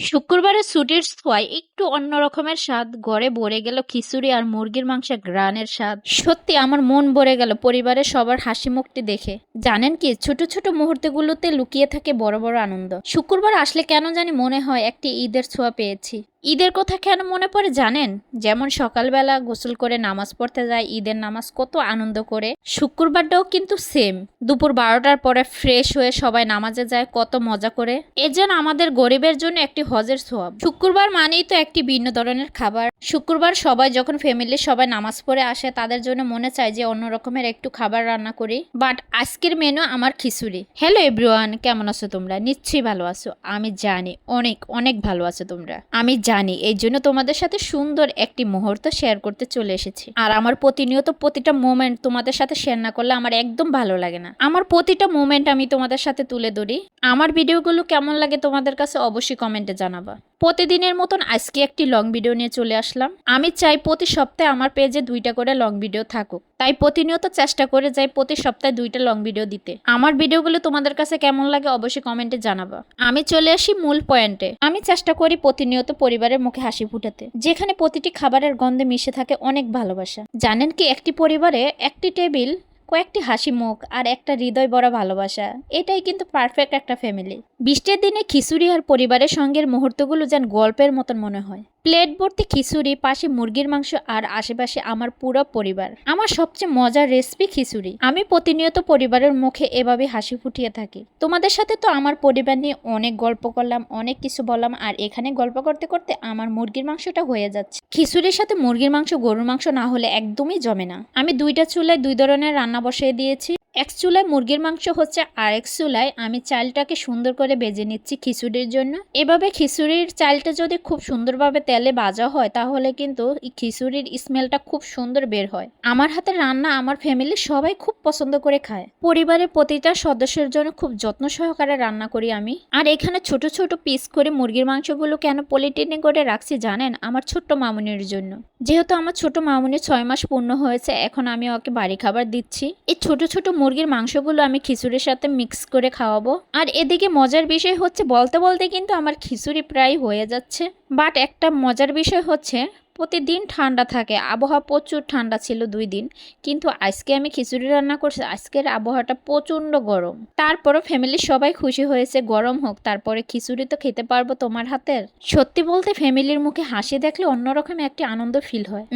শুক্রবারের ছুটির ছোঁয়ায় একটু অন্য রকমের স্বাদ গড়ে ভরে গেল খিচুড়ি আর মুরগির মাংসের গ্রানের স্বাদ। সত্যি আমার মন ভরে গেল পরিবারের সবার হাসি মুখটি দেখে। জানেন কি, ছোট ছোট মুহূর্তগুলোতে লুকিয়ে থাকে বড় বড় আনন্দ। শুক্রবার আসলে কেন জানি মনে হয় একটি ঈদের ছোঁয়া পেয়েছি। ঈদের কথা কেন মনে পড়ে জানেন? যেমন সকালবেলা গোসল করে নামাজ পড়তে যায় ঈদের নামাজ কত আনন্দ করে। শুক্রবারটাও কিন্তু সেম। দুপুর বারোটার পরে ফ্রেশ হয়ে সবাই নামাজে যায়, কত মজা করে। এ যেন আমাদের গরিবের জন্য একটি হজের সোয়াব। শুক্রবার মানেই তো একটি ভিন্ন ধরনের খাবার। শুক্রবার সবাই যখন ফ্যামিলির সবাই নামাজ পড়ে আসে, তাদের জন্য মনে চায় যে অন্য রকমের একটু খাবার রান্না করি। বাট আজকের মেনু আমার খিচুড়ি। হ্যালো এভরিওয়ান কেমন আছো তোমরা? নিশ্চয়ই ভালো আছো। আমি জানি অনেক অনেক ভালো আছো তোমরা। আমি জানি এই জন্য তোমাদের সাথে সুন্দর একটি মুহূর্ত শেয়ার করতে চলে এসেছি। আর আমার প্রতিনিয়ত প্রতিটা মোমেন্ট তোমাদের সাথে শেয়ার না করলে আমার একদম ভালো লাগে না। আমার প্রতিটা মোমেন্ট আমি তোমাদের সাথে তুলে ধরি। আমার ভিডিওগুলো কেমন লাগে তোমাদের কাছে অবশ্যই কমেন্টে জানাবা। প্রতিদিনের মতন আজকে একটি লং ভিডিও নিয়ে চলে আসলাম। আমি চাই প্রতি সপ্তাহে আমার পেজে দুইটা করে লং ভিডিও থাকুক। তাই প্রতিনিয়ত চেষ্টা করে যাই প্রতি সপ্তাহে দুইটা লং ভিডিও দিতে। আমার ভিডিওগুলো তোমাদের কাছে কেমন লাগে অবশ্যই কমেন্টে জানাবা। আমি চলে আসি মূল পয়েন্টে আমি চেষ্টা করি প্রতিনিয়ত পরিবারের মুখে হাসি ফুটাতে। যেখানে প্রতিটি খাবারের গন্ধে মিশে থাকে অনেক ভালোবাসা। জানেন কি একটি পরিবারে একটি টেবিল কয়েকটি হাসি মুখ আর একটা হৃদয় বড়া ভালোবাসা। এটাই কিন্তু পারফেক্ট একটা ফ্যামিলি বৃষ্টির দিনে খিচুড়ি আর পরিবারের সঙ্গের মুহূর্তগুলো যেন গল্পের মতন মনে হয়। প্লেট ভর্তি খিচুড়ি, পাশে মুরগির মাংস আর আশেপাশে আমার পুরো পরিবার। আমার সবচেয়ে মজার রেসিপি খিচুড়ি। আমি প্রতিনিয়ত পরিবারের মুখে এভাবে হাসি ফুটিয়ে থাকি। তোমাদের সাথে তো আমার পরিবার নিয়ে অনেক গল্প করলাম, অনেক কিছু বললাম, আর এখানে গল্প করতে করতে আমার মুরগির মাংসটা হয়ে যাচ্ছে। খিচুড়ির সাথে মুরগির মাংস, গরুর মাংস না হলে একদমই জমে না। আমি দুইটা চুলায় দুই ধরনের রান্না বসিয়ে দিয়েছি। এক চুলায় মুরগির মাংস হচ্ছে আর এক চুলায়। আমি চালটাকে সুন্দর করে বেজে নিচ্ছি খিচুড়ির জন্য। এভাবে খিচুড়ির চালটা যদি খুব সুন্দরভাবে তেলে ভাজা হয়, তাহলে কিন্তু খিচুড়ির স্মেলটা খুব সুন্দর বের হয়। আমার হাতে রান্না আমার ফ্যামিলি সবাই খুব পছন্দ করে খায়। পরিবারের প্রতিটা সদস্যের জন্য খুব যত্ন সহকারে রান্না করি আমি। আর এখানে ছোট ছোট পিস করে মুরগির মাংসগুলো কেন পলিটিনে করে রাখছি জানেন? আমার ছোট্ট মামুনির জন্য। যেহেতু আমার ছোট মামুনির ছয় মাস পূর্ণ হয়েছে, এখন আমি ওকে বাড়ি খাবার দিচ্ছি। এই ছোট ছোট মুরগির মাংসগুলো আমি খিচুড়ির সাথে মিক্স করে খাওয়াবো। আর এদিকে মজার বিষয় হচ্ছে, বলতে বলতে কিন্তু আমার খিচুড়ি প্রায় হয়ে যাচ্ছে। বাট একটা মজার বিষয় হচ্ছে, প্রতিদিন ঠান্ডা থাকে। আবহাওয়া প্রচুর ঠান্ডা ছিল দুই দিন। কিন্তু আজকে আমি খিচুড়ি রান্না করছি, আজকের আবহাওয়াটা প্রচণ্ড গরম। তারপরও ফ্যামিলির সবাই খুশি হয়েছে, গরম হোক। তারপরে খিচুড়ি তো খেতে পারব তোমার হাতের। সত্যি বলতে ফ্যামিলির মুখে হাসি দেখলে অন্যরকম একটি আনন্দ ফিল হয়।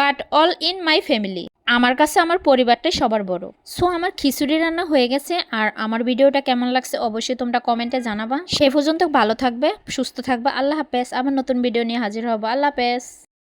But all in my family আমার কাছে আমার পরিবারটাই সবার বড়। সো আমার খিচুড়ি রান্না হয়ে গেছে আর আমার ভিডিওটা কেমন লাগছে অবশ্যই তোমরা কমেন্টে জানাবা। সে পর্যন্ত ভালো থাকবে, সুস্থ থাকবে। আল্লাহ হাফেজ। আবার নতুন ভিডিও নিয়ে হাজির হব। আল্লাহ হাফেজ।